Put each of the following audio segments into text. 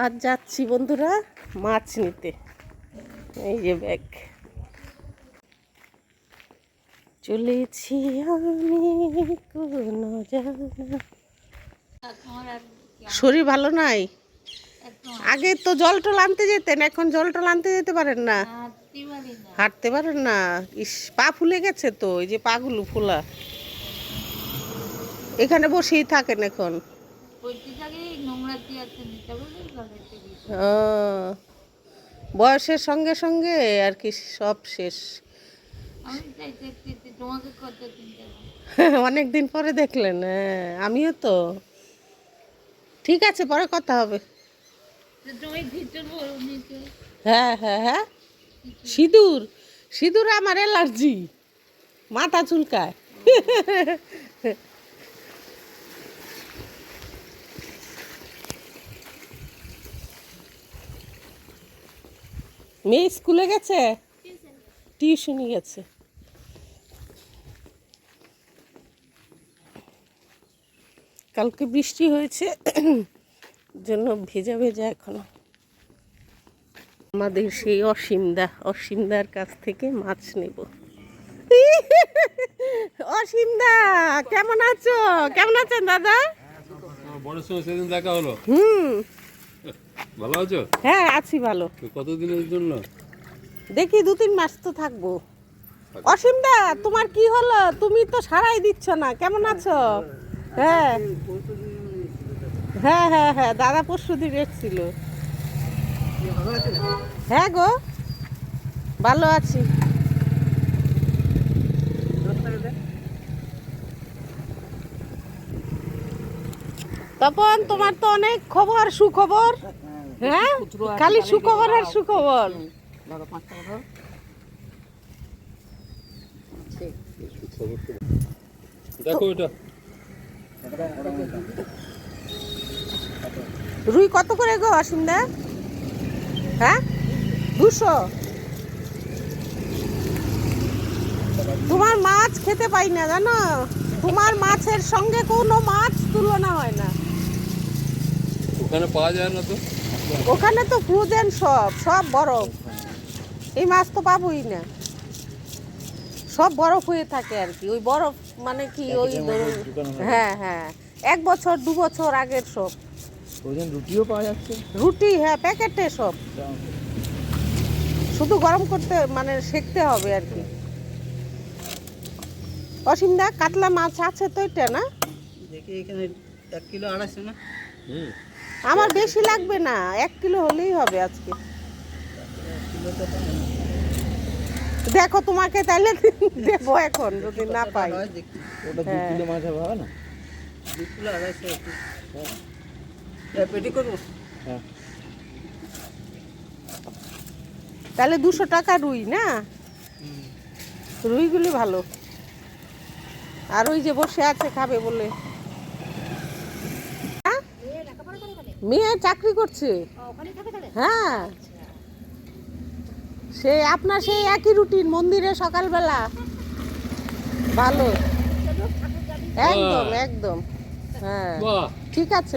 আজ যাচ্ছি বন্ধুরা মাছ নিতে। এই যে ব্যাগ। চলেছি আমি কোনো শরীর ভালো নাই? আগে তো জল টল আনতে যেতেন, এখন জল টল আনতে যেতে পারেন না? হাঁটতে পারেন না? ইস, পা ফুলে গেছে তো, এই যে পাগুলো ফোলা। এখানে বসেই থাকেন এখন। বয়সের সঙ্গে সঙ্গে আর কি সব শেষ। অনেক দিন পরে দেখলেন হ্যাঁ আমিও তো। ঠিক আছে পরে কথা হবে। হ্যাঁ হ্যাঁ হ্যাঁ। সিঁদুর সিঁদুর আমার অ্যালার্জি। মাথা চুলকায়। মেয়ে স্কুলে গেছে? টিউশনি গেছে। কালকে বৃষ্টি হয়েছে জন্য ভেজা ভেজা এখনও। আমাদের সেই অসীমদা অসীমদার কাছ থেকে মাছ নেব। অসীমদা কেমন আছো? কেমন আছেন দাদা? বড় সময় সেদিন দেখা হলো? হুম। ভালো আছো? হ্যাঁ আছি ভালো। কতদিনের জন্য? দেখি দু তিন মাস তো থাকব। অসীমদা তোমার কি হলো? তুমি তো সারাই দিচ্ছ না। কেমন আছো? হ্যাঁ। হ্যাঁ হ্যাঁ হ্যাঁ দাদা পরশু দিন এসেছিল। হ্যাঁ গো ভালো আছি। তপন তোমার তো অনেক খবর সুখবর। হ্যাঁ? খালি সুখবর আর সুখবর। দেখো এটা। রুই কত করে গো অসীমদা হ্যাঁ? দুশো। তোমার মাছ খেতে পাই না জানো? তোমার মাছের সঙ্গে কোনো মাছ তুলনা হয় না। ওখানে পাওয়া যায় না তো। ওখানে তো ফ্রোজেন সব সব বরফ। এই মাছ তো পাবোই না। সব বরফ হয়ে থাকে আর কি। ওই বরফ মানে কি ওই ধরুন হ্যাঁ। হ্যাঁ এক বছর দু বছর আগের সব। রুটিও পাওয়া যাচ্ছে? রুটি হ্যাঁ প্যাকেটে সব। শুধু গরম করতে মানে সেকতে হবে আর কি। অসীমদা কাতলা মাছ আছে তো এটা না? দেখি এখানে এক কিলো আড়াইশো না? হুম। আমার বেশি লাগবে না এক কিলো হলেই হবে আজকে। দেখো তোমাকে তাইলে দেবো এখন যদি না পাই। ওটা দু। কিলো মাছ হবে হবে না? দু কিলো আড়াইশো হ্যাঁ পেটি করব? হ্যাঁ। তাহলে দুশো টাকা রুই না? রুইগুলি ভালো। আর ওই যে বসে আছে খাবে বলে? মেয়ে চাকরি করছে। হ্যাঁ। সেই আপনার সেই একই রুটিন মন্দিরে সকালবেলা। ভালো। একদম একদম। হ্যাঁ। ঠিক আছে।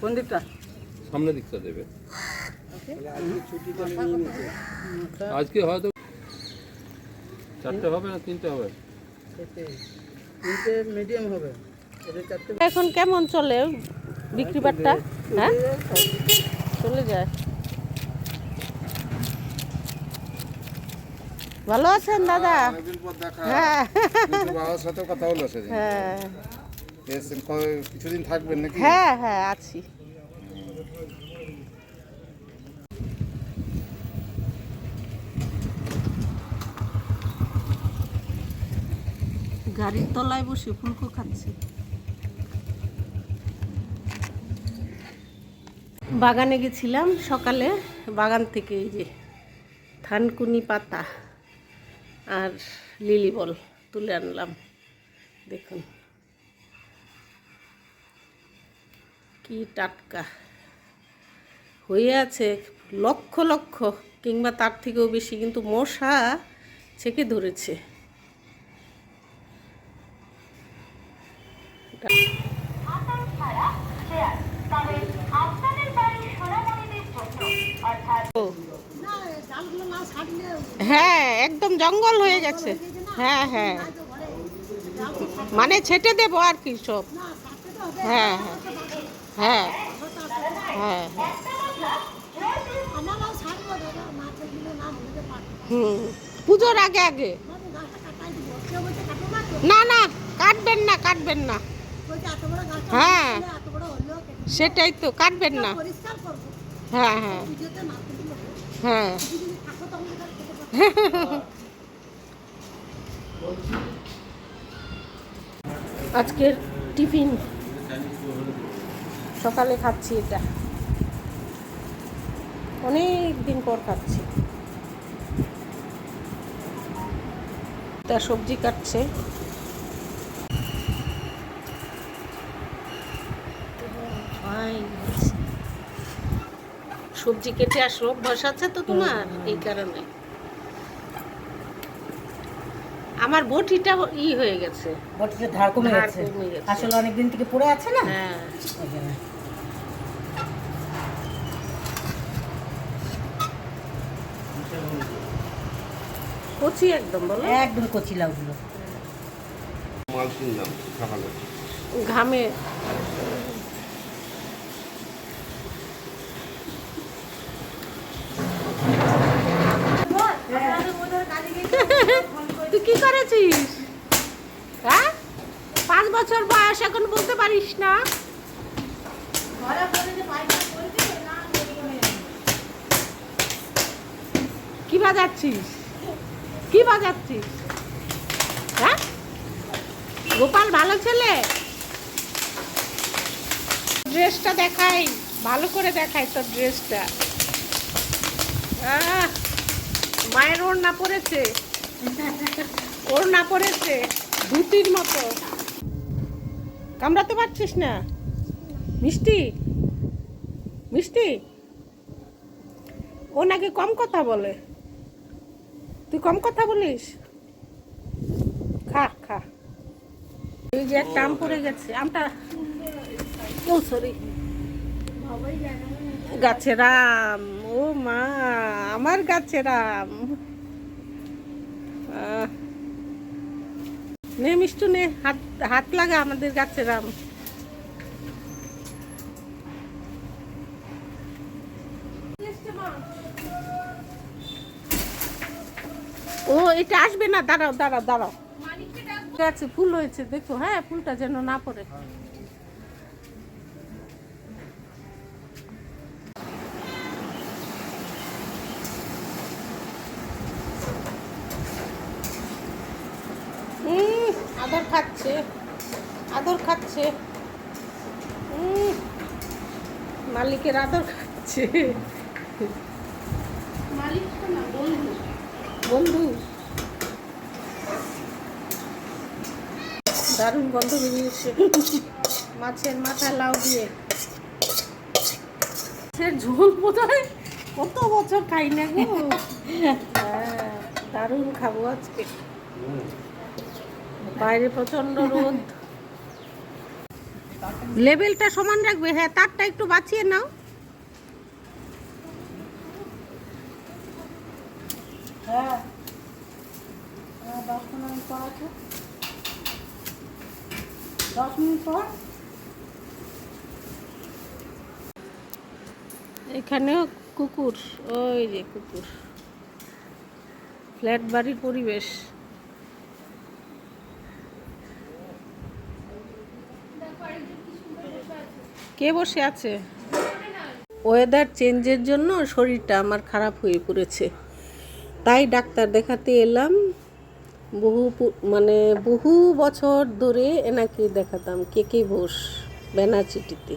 কোন দিকটা সামনে দিকটা দেবে। আজকে হয়তো চারটে হবে না তিনটে হবে? তিনটে মিডিয়াম হবে। এখন কেমন চলে বিক্রি বাট্টা? হ্যাঁ? চলে যায়। ভালো আছেন দাদা? হ্যাঁ বাবার সাথে কথা হলো সেদিন। হ্যাঁ। কিছুদিন থাকবেন নাকি? হ্যাঁ হ্যাঁ আছি। গাড়ির তলায় বসে ফুলকো খাচ্ছি। বাগানে গেছিলাম সকালে, বাগান থেকে এই যে থানকুনি পাতা আর লিলি বল তুলে আনলাম। দেখুন। কি টাটকা। হয়ে আছে লক্ষ লক্ষ, কিংবা তার থেকেও বেশি, কিন্তু মশা ছেকে ধরেছে। একদম জঙ্গল হয়ে গেছে। হ্যাঁ হ্যাঁ। মানে ছেটে দেবো আর কি সব। হ্যাঁ হ্যাঁ হ্যাঁ হ্যাঁ। হুম, পুজোর আগে আগে। না না, কাটবেন না কাটবেন না। হ্যাঁ সেটাই তো, কাটবেন না। হ্যাঁ হ্যাঁ। হ্যাঁ। আজকের টিফিন। সকালে খাচ্ছি এটা। অনেক দিন পর খাচ্ছি। তা সবজি কাটছে। সবজি কেটে আসলো। আছে তো তোমার? এই কারণে। আমার বটিটা ই হয়ে গেছে। বটিটা ধার কমে গেছে। কমে অনেক দিন থেকে পড়ে আছে না? হ্যাঁ। কচি একদম বলো। একদম কচি লাউগুলো। মাল কিনলাম সকালে ঘামে তুই করেছিস হ্যাঁ? পাঁচ বছর বয়স, এখন বলতে পারিস না। কি বাজাচ্ছিস? কি বাজাচ্ছিস? হ্যাঁ? গোপাল ভালো ছেলে? ড্রেসটা দেখাই, ভালো করে দেখাই তোর ড্রেসটা। মায়ের ওড়না পরেছে। ওড়না পরেছে ধুতির মতো। কামড়াতে পারছিস না? মিষ্টি? মিষ্টি? ও নাকি কম কথা বলে। তুই কম কথা বলিস? খা খা। এই যে একটা আম পড়ে গেছে। আমটা ও সরি গাছের আম ও মা আমার গাছের আম। আহ, নে মিষ্টু নে হাত হাত লাগা আমাদের গাছের আম। ও এটা আসবে না দাঁড়াও দাঁড়াও দাঁড়াও। গাছে ফুল হয়েছে দেখো হ্যাঁ ফুলটা যেন না পড়ে উম, আদর খাচ্ছে আদর খাচ্ছে। মালিকের আদর খাচ্ছে। বন্ধু। দারুণ গন্ধ বেরিয়েছে। মাছের মাথা লাউ দিয়ে। মাছের ঝোল বোধহয় কত বছর খাই না গো। হ্যাঁ, দারুণ খাব আজকে। বাইরে প্রচণ্ড রোদ। লেভেলটা সমান রাখবে? হ্যাঁ তারটা একটু বাঁচিয়ে নাও। হ্যাঁ। হ্যাঁ, দশ মিনিট পর আছে। দশ মিনিট পর? এখানেও কুকুর ওই যে কুকুর। ফ্ল্যাট বাড়ির পরিবেশ। কে বসে আছে? ওয়েদার চেঞ্জের জন্য শরীরটা আমার খারাপ হয়ে পড়েছে। তাই ডাক্তার দেখাতে এলাম। বহু মানে বহু বছর ধরে এনাকে দেখাতাম কে কে বোস বেনাচিটিতে।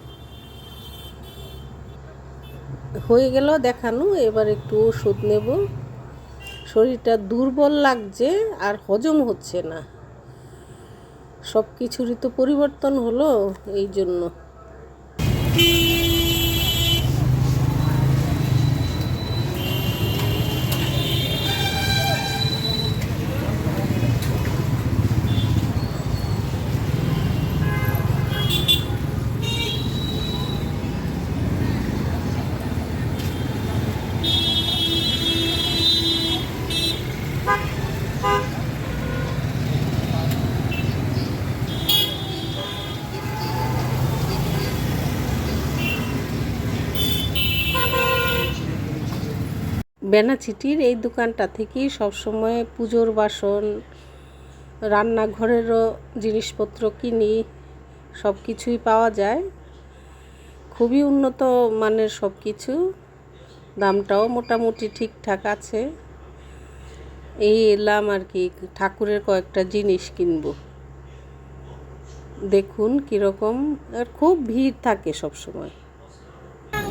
হয়ে গেল দেখানো, এবার একটু ওষুধ নেব। শরীরটা দুর্বল লাগছে, আর হজম হচ্ছে না। সব কিছুরই তো পরিবর্তন হলো, এই জন্য। Peace. বেনাচিটির এই দোকানটা থেকেই সবসময় পুজোর বাসন, রান্নাঘরেরও জিনিসপত্র কিনি সব কিছুই পাওয়া যায়। খুবই উন্নত মানের সব কিছু দামটাও মোটামুটি ঠিকঠাক আছে। এই এলাম আর কি, ঠাকুরের কয়েকটা জিনিস কিনবো। দেখুন কীরকম, আর খুব ভিড় থাকে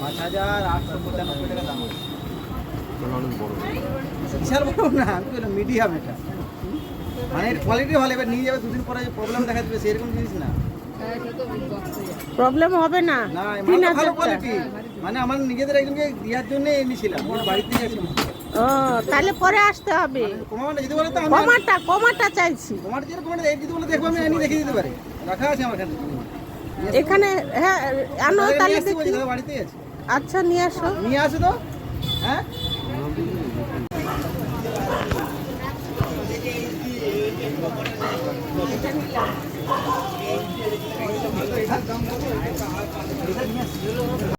পাঁচ হাজার আটশো পঁচানব্বই টাকা দাম আছে অনেক বড় বিশাল বড় না আমি বললাম মিডিয়াম এটা। মানে এর কোয়ালিটি ভালো এবার নিয়ে যাবে দুদিন পরে প্রবলেম দেখা দেবে সেরকম জিনিস না। প্রবলেম হবে না। না তিন হাজার মানে আমার নিজেদের একজনকে দেওয়ার জন্য এনেছিলাম বাড়িতে ও তাহলে পরে আসতে হবে। কমাটা যদি বলে তো আমি কমাটা চাইছি। কমাটা কমাটা যদি বলে দেখব আমি এনে দিতে পারি। রাখা আছে আমার এখানে। এখানে হ্যাঁ আনো তাহলে দেখি। আচ্ছা নিয়ে আসো। নিয়ে আসো তো। হ্যাঁ?